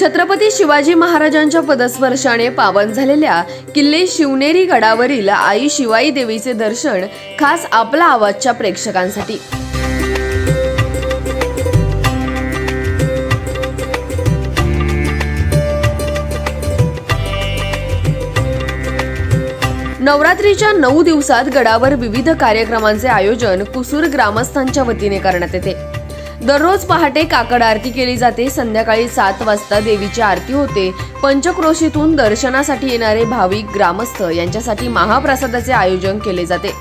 छत्रपती शिवाजी महाराजांच्या पदस्पर्शाने पावन झालेल्या किल्ले शिवनेरी गडावरील आई शिवाई देवीचे दर्शन खास आपला आवाजच्या प्रेक्षकांसाठी. नवरात्रीच्या नऊ दिवसात गडावर विविध कार्यक्रमांचे आयोजन कुसूर ग्रामस्थांच्या वतीने करण्यात येते. दररोज पहाटे काकड आरती केली जाते. संध्याकाळी सात वाजता देवीची आरती होते. पंचक्रोशीतून दर्शनासाठी येणारे भाविक ग्रामस्थ यांच्यासाठी महाप्रसादाचे आयोजन केले जाते.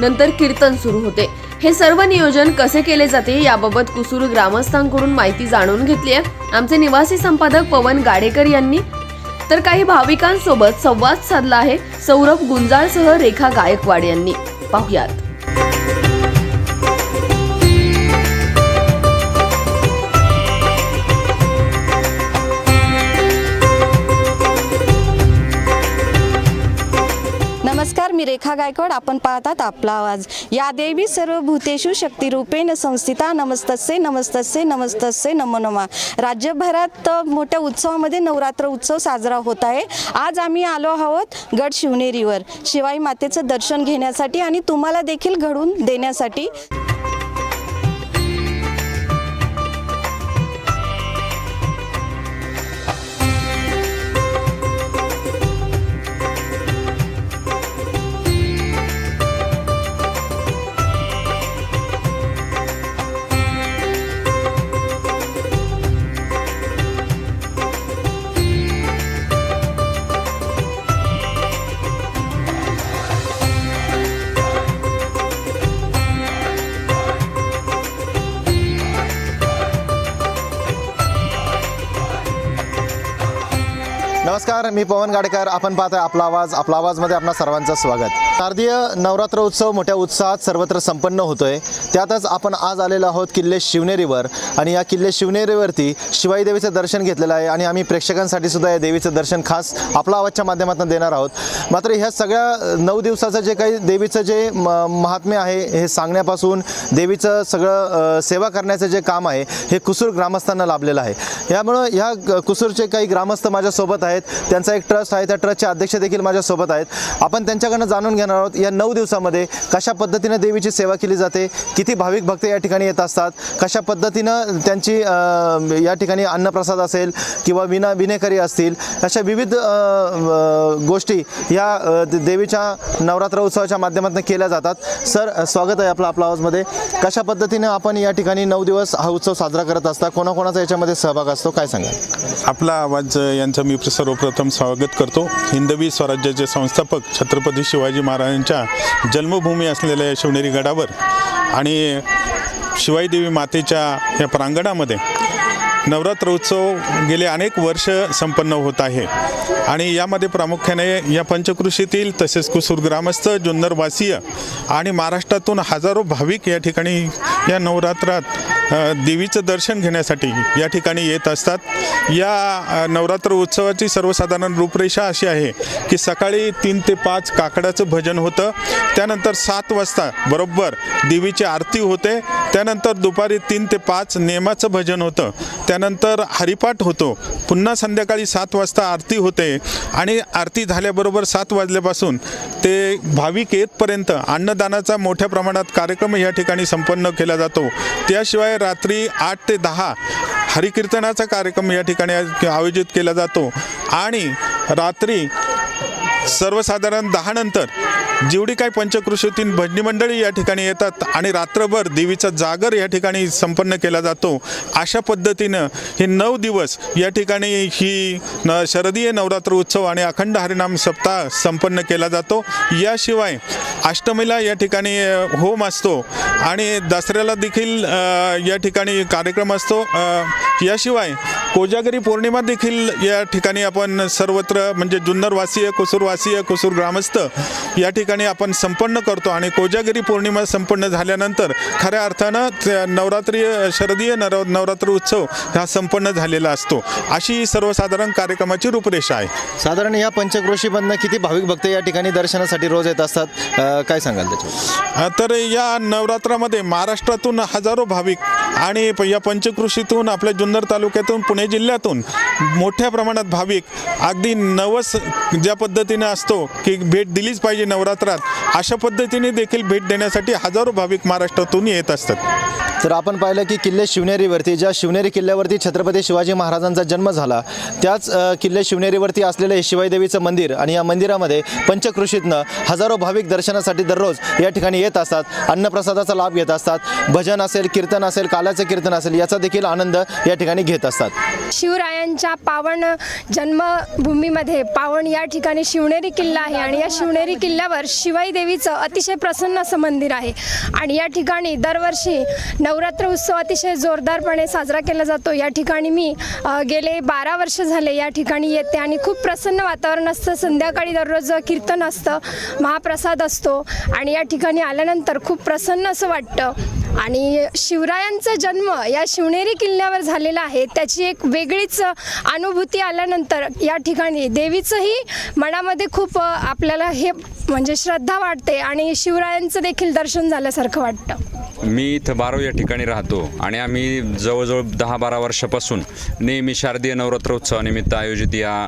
नंतर कीर्तन सुरू होते. हे सर्व नियोजन कसे केले जाते याबाबत कुसूर ग्रामस्थांकडून माहिती जाणून घेतली आहे आमचे निवासी संपादक पवन गाडेकर यांनी. तर काही भाविकांसोबत संवाद साधला आहे सौरभ गुंजाळसह रेखा गायकवाड यांनी. पाहुयात. मी रेखा गायकवाड. आपण पाहतात आपला आवाज. या देवी सर्व भूतेषु शक्तिरूपेण संस्थिता. नमस्तस्ये नमस्तस्ये नमस्तस्ये नमो नमा. राज्यभरात मोठ्या उत्सवामध्ये नवरात्र उत्सव साजरा होत आहे. आज आम्ही आलो आहोत गड शिवनेरीवर शिवाई मातेचं दर्शन घेण्यासाठी आणि तुम्हाला देखील घडून देण्यासाठी. नमस्कार मी पवन गाडेकर. आपण पाहतोय आपला आवाज. आपला आवाजमध्ये आपणा सर्वांचं स्वागत. शारदीय नवरात्र उत्सव मोठ्या उत्साहात सर्वत्र संपन्न होतोय. त्यातच आपण आज आलेलो आहोत किल्ले शिवनेरीवर. आणि या किल्ले शिवनेरीवरती शिवाई देवीचं दर्शन घेतलेलं आहे. आणि आम्ही प्रेक्षकांसाठी सुद्धा या देवीचं दर्शन खास आपला आवाजच्या माध्यमातून देणार आहोत. मात्र ह्या सगळ्या नऊ दिवसाचं जे काही देवीचं जे म महात्म्य आहे हे सांगण्यापासून देवीचं सगळं सेवा करण्याचं जे काम आहे हे कुसूर ग्रामस्थांना लाभलेलं आहे. यामुळं ह्या कुसूरचे काही ग्रामस्थ माझ्यासोबत आहे आहेत. त्यांचा एक ट्रस्ट आहे. त्या ट्रस्टचे अध्यक्ष देखील माझ्यासोबत आहेत. आपण त्यांच्याकडनं जाणून घेणार आहोत या नऊ दिवसामध्ये कशा पद्धतीने देवीची सेवा केली जाते किती भाविक भक्त या ठिकाणी येत असतात कशा पद्धतीनं त्यांची या ठिकाणी अन्नप्रसाद असेल किंवा विना विनेकरी असतील अशा विविध गोष्टी या देवीच्या नवरात्र उत्सवाच्या माध्यमातून केल्या जातात. सर स्वागत आहे आपलं आपल्या आवाजमध्ये कशा पद्धतीनं आपण या ठिकाणी नऊ दिवस हा उत्सव साजरा करत असता? कोणाकोणाचा याच्यामध्ये सहभाग असतो? काय सांगा आपला आवाज यांचं मी सर्वप्रथम स्वागत करतो. हिंदवी स्वराज्याचे संस्थापक छत्रपती शिवाजी महाराजांच्या जन्मभूमी असलेल्या या शिवनेरी गडावर आणि शिवाईदेवी मातेच्या या प्रांगणामध्ये नवरात्र उत्सव गेले अनेक वर्ष संपन्न होत आहे. आणि यामध्ये प्रामुख्याने या पंचकृषीतील तसेच कुसूर ग्रामस्थ जुन्नरवासीय आणि महाराष्ट्रातून हजारो भाविक या ठिकाणी या नवरात्रात देवीचं दर्शन घेण्यासाठी या ठिकाणी येत असतात. या नवरात्र उत्सवाची सर्वसाधारण रूपरेषा अशी आहे की सकाळी तीन ते पाच काकडाचं भजन होतं. त्यानंतर सात वाजता बरोबर देवीची आरती होते. त्यानंतर दुपारी तीन ते पाच नेमाचं भजन होतं. त्यानंतर हरिपाठ होतो. पुन्हा संध्याकाळी सात वाजता आरती होते. आणि आरती झाल्याबरोबर सात वाजल्यापासून ते भाविक येतपर्यंत अन्नदानाचा मोठ्या प्रमाणात कार्यक्रम या ठिकाणी संपन्न केला जातो. त्याशिवाय रात्री आठ ते दहा हरिकीर्तनाचा कार्यक्रम या ठिकाणी आयोजित केला जातो. आणि रात्री सर्वसाधारण दहानंतर जेवढी काही पंचकृषीतील भजनी मंडळी या ठिकाणी येतात आणि रात्रभर देवीचा जागर या ठिकाणी संपन्न केला जातो अशा पद्धतीनं हे नऊ दिवस या ठिकाणी ही न शरदीय नवरात्र उत्सव आणि अखंड हरिनाम सप्ताह संपन्न केला जातो. याशिवाय अष्टमीला या ठिकाणी होम असतो आणि दसऱ्याला देखील या ठिकाणी कार्यक्रम असतो. याशिवाय कोजागरी पौर्णिमा देखील या ठिकाणी आपण सर्वत्र म्हणजे जुन्नरवासीय कुसूरवासीय कुसूर ग्रामस्थ या ठिकाणी ठिकाणी आपण संपन्न करतो आणि कोजागिरी पौर्णिमा संपन्न झाल्यानंतर खऱ्या अर्थानं नवरात्री शरदीय नव नवरात्र उत्सव हा संपन्न झालेला असतो. अशी सर्वसाधारण कार्यक्रमाची रूपरेषा आहे. साधारण या पंचक्रोशीमधनं किती भाविक भक्त या ठिकाणी दर्शनासाठी रोज येत असतात? काय सांगाल त्याच्यावर? अ, तर या नवरात्रामध्ये महाराष्ट्रातून हजारो भाविक आणि या पंचकृषीतून आपल्या जुन्नर तालुक्यातून पुणे जिल्ह्यातून मोठ्या प्रमाणात भाविक अगदी नवस ज्या पद्धतीने असतो की भेट दिलीच पाहिजे क्षेत्रात अशा पद्धतीने देखील भेट देण्यासाठी हजारो भाविक महाराष्ट्रातून येत असतात. तर आपण पाहिलं की किल्ले शिवनेरीवरती ज्या शिवनेरी किल्ल्यावरती छत्रपती शिवाजी महाराजांचा जन्म झाला त्याच किल्ले शिवनेरीवरती असलेलं हे शिवाईदेवीचं मंदिर आणि या मंदिरामध्ये पंचकृषीतनं हजारो भाविक दर्शनासाठी दररोज या ठिकाणी येत असतात अन्नप्रसादाचा लाभ घेत असतात भजन असेल कीर्तन असेल कालाचं कीर्तन असेल याचा देखील आनंद या ठिकाणी घेत असतात. शिवरायांच्या पावन जन्मभूमीमध्ये पावन या ठिकाणी शिवनेरी किल्ला आहे आणि या शिवनेरी किल्ल्यावर शिवाई देवीचं अतिशय प्रसन्न असं मंदिर आहे. आणि या ठिकाणी दरवर्षी नवरात्र उत्सव अतिशय जोरदारपणे साजरा केला जातो. या ठिकाणी मी गेले बारा वर्ष झाले या ठिकाणी येते आणि खूप प्रसन्न वातावरण असतं. संध्याकाळी दररोज कीर्तन असतं महाप्रसाद असतो आणि या ठिकाणी आल्यानंतर खूप प्रसन्न असं वाटतं. आणि शिवरायांचा जन्म या शिवनेरी किल्ल्यावर झालेला आहे. त्याची एक वेगळीच अनुभूती आल्यानंतर या ठिकाणी देवीचंही मनामध्ये खूप आपल्याला हे म्हणजे श्रद्धा वाटते आणि शिवरायांचं देखील दर्शन झाल्यासारखं वाटतं. मी इथं बाराव या ठिकाणी राहतो आणि आम्ही जवळजवळ दहा बारा वर्षापासून नेहमी शारदीय नवरात्र उत्सवानिमित्त आयोजित या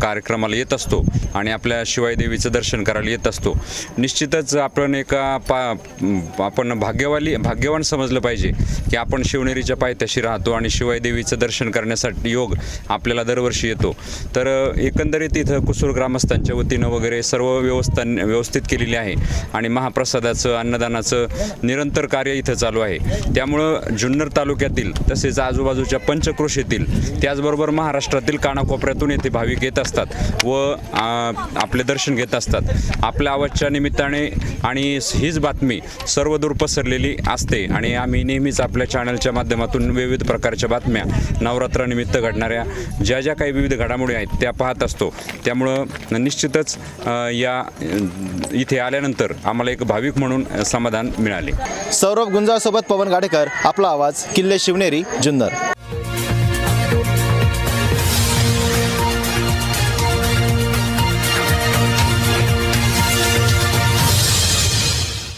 कार्यक्रमाला येत असतो आणि आपल्या शिवाई देवीचं दर्शन करायला येत असतो. निश्चितच आपण एका पा आपण भाग्यवाली भाग्यवान समजलं पाहिजे की आपण शिवनेरीच्या पायथ्याशी राहतो आणि शिवाई देवीचं दर्शन करण्यासाठी योग आपल्याला दरवर्षी येतो. तर एकंदरीत इथं कुसूर ग्रामस्थांच्या वतीनं वगैरे सर्व व्यवस्था व्यवस्थित केलेली आहे आणि महाप्रसादाचं अन्नदानाचं निरंतर कार्य इथं चालू आहे. त्यामुळं जुन्नर तालुक्यातील तसेच आजूबाजूच्या पंचक्रोशीतील त्याचबरोबर महाराष्ट्रातील कानाकोपऱ्यातून येथे भाविक येत असतात व आपले दर्शन घेत असतात. आपल्या आवाजच्या निमित्ताने आणि हीच बातमी सर्वदूर पसरलेली असते आणि आम्ही नेहमीच आपल्या चॅनलच्या माध्यमातून विविध प्रकारच्या बातम्या नवरात्रानिमित्त घडणाऱ्या ज्या ज्या काही विविध घडामोडी आहेत त्या पाहत असतो. त्यामुळं निश्चितच या इथे आल्यानंतर आम्हाला एक भाविक म्हणून समाधान मिळाले. सौरभ गुंजाळसोबत पवन गाडेकर आपला आवाज किल्ले शिवनेरी जुन्नर.